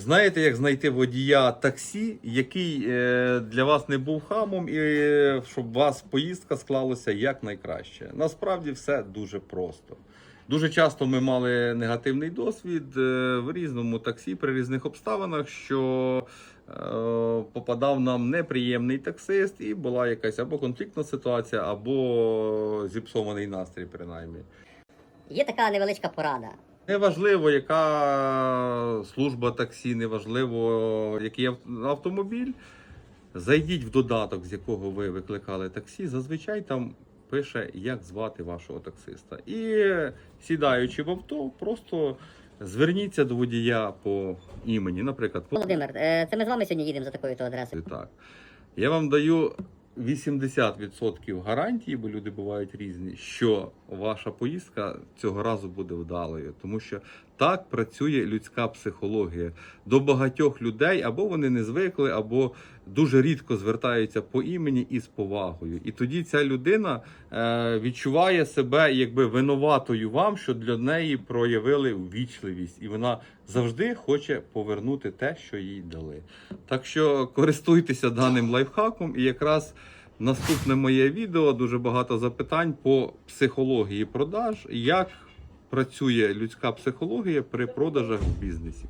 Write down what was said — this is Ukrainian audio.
знаєте, як знайти водія таксі, який е, для вас не був хамом, і е, щоб вас поїздка склалася якнайкраще. Насправді все дуже просто. Дуже часто ми мали негативний досвід е, в різному таксі при різних обставинах, що попадав нам неприємний таксист, і була якась або конфліктна ситуація, або зіпсований настрій, принаймні. Є така невеличка порада. Неважливо, яка служба таксі, неважливо, який автомобіль. Зайдіть в додаток, з якого ви викликали таксі. Зазвичай там пише, як звати вашого таксиста. І сідаючи в авто, просто зверніться до водія по імені. Наприклад, Володимир, е, це ми з вами сьогодні їдемо за такою то адресою. так. Я вам даю 80% гарантії, бо люди бувають різні, що ваша поїздка цього разу буде вдалою, тому що так працює людська психологія. До багатьох людей або вони не звикли, або дуже рідко звертаються по імені і з повагою. І тоді ця людина е, відчуває себе якби винуватою вам, що для неї проявили ввічливість, і вона завжди хоче повернути те, що їй дали. Так що користуйтеся даним лайфхаком, і якраз наступне моє відео дуже багато запитань по психології продаж, як працює людська психологія при продажах в бізнесі.